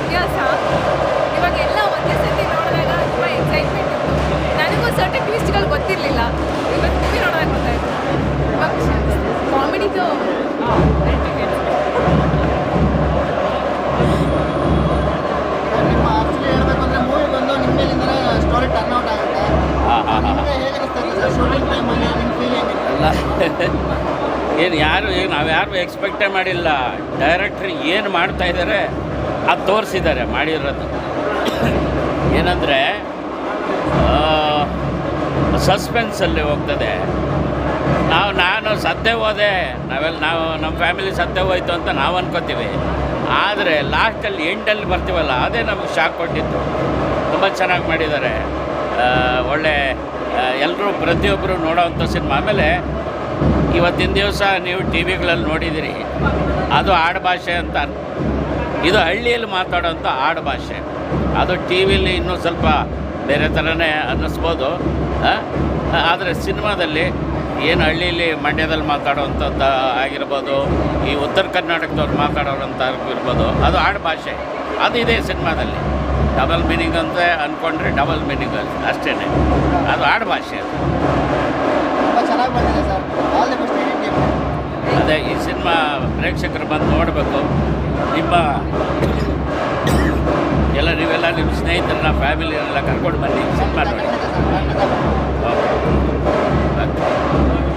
ಅಭ್ಯಾಸ? ಇವಾಗ ಎಲ್ಲ ಒಂದೇ ಸರ್ತಿ ನೋಡಿದಾಗ ತುಂಬ ಎಕ್ಸೈಟ್ಮೆಂಟ್ ಇತ್ತು. ನನಗೂ ಸರ್ಟನ್ ಗೊತ್ತಿರಲಿಲ್ಲ. ಇವತ್ತು ಮೂವಿ ನೋಡಿದಾಗ ಗೊತ್ತಾಯಿತು. ತುಂಬ ಕಾಮಿಡಿದು ಏನು ಯಾರು ಈಗ ನಾವು ಯಾರು ಎಕ್ಸ್ಪೆಕ್ಟೇ ಮಾಡಿಲ್ಲ. ಡೈರೆಕ್ಟ್ರಿ ಏನು ಮಾಡ್ತಾಯಿದ್ದಾರೆ ಅದು ತೋರಿಸಿದ್ದಾರೆ ಮಾಡಿರೋದು ಏನಂದರೆ ಸಸ್ಪೆನ್ಸಲ್ಲಿ ಹೋಗ್ತದೆ. ನಾವು, ನಾನು ಸತ್ತೇ ಹೋದೆ. ನಾವೆಲ್ಲ ನಾವು ನಮ್ಮ ಫ್ಯಾಮಿಲಿ ಸತ್ತೇ ಹೋಯ್ತು ಅಂತ ನಾವು ಅನ್ಕೋತೀವಿ. ಆದರೆ ಲಾಸ್ಟಲ್ಲಿ ಎಂಡಲ್ಲಿ ಬರ್ತೀವಲ್ಲ, ಅದೇ ನಮಗೆ ಶಾಕ್ ಕೊಟ್ಟಿತ್ತು. ತುಂಬ ಚೆನ್ನಾಗಿ ಮಾಡಿದ್ದಾರೆ. ಒಳ್ಳೆ ಎಲ್ಲರೂ ಪ್ರತಿಯೊಬ್ಬರು ನೋಡೋವಂಥ ಸಿನಿಮಾ. ಆಮೇಲೆ, ಇವತ್ತಿನ ದಿವಸ ನೀವು ಟಿ ವಿಗಳಲ್ಲಿ ನೋಡಿದ್ದೀರಿ ಅದು ಆಡುಭಾಷೆ ಅಂತ ಇದು ಹಳ್ಳಿಯಲ್ಲಿ ಮಾತಾಡೋಂಥ ಆಡುಭಾಷೆ ಅದು ಟಿ ವಿಲಿ ಇನ್ನೂ ಸ್ವಲ್ಪ ಬೇರೆ ಥರನೇ ಅನ್ನಿಸ್ಬೋದು. ಆದರೆ ಸಿನಿಮಾದಲ್ಲಿ ಏನು ಹಳ್ಳಿಯಲ್ಲಿ ಮಂಡ್ಯದಲ್ಲಿ ಮಾತಾಡೋವಂಥದ್ದು ಆಗಿರ್ಬೋದು ಈ ಉತ್ತರ ಕರ್ನಾಟಕದವ್ರು ಮಾತಾಡೋರಂಥ ಇರ್ಬೋದು ಅದು ಆಡುಭಾಷೆ ಅದು ಇದೆ ಸಿನಿಮಾದಲ್ಲಿ. ಡಬಲ್ ಮೀನಿಂಗ್ ಅಂತ ಅಂದ್ಕೊಂಡ್ರೆ ಡಬಲ್ ಮೀನಿಂಗ್ ಅಷ್ಟೇ ಅದು ಆಡುಭಾಷೆ ಅದು. ತುಂಬ ಚೆನ್ನಾಗಿ ಬಂದಿದೆ ಸರ್. ಆಲ್ ದಿ ಬೆಸ್ಟ್ ಇಡೀ ಟೀಮ್ ಅದೇ ಈ ಸಿನಿಮಾ ಪ್ರೇಕ್ಷಕರು ಬಂದು ನೋಡಬೇಕು. ನಿಮ್ಮ ಎಲ್ಲ ನೀವೆಲ್ಲ ನಿಮ್ಮ ಸ್ನೇಹಿತರನ್ನ ಫ್ಯಾಮಿಲಿಯನ್ನೆಲ್ಲ ಕರ್ಕೊಂಡು ಬನ್ನಿ. ಸಿನಿಮಾ ನೋಡಿ.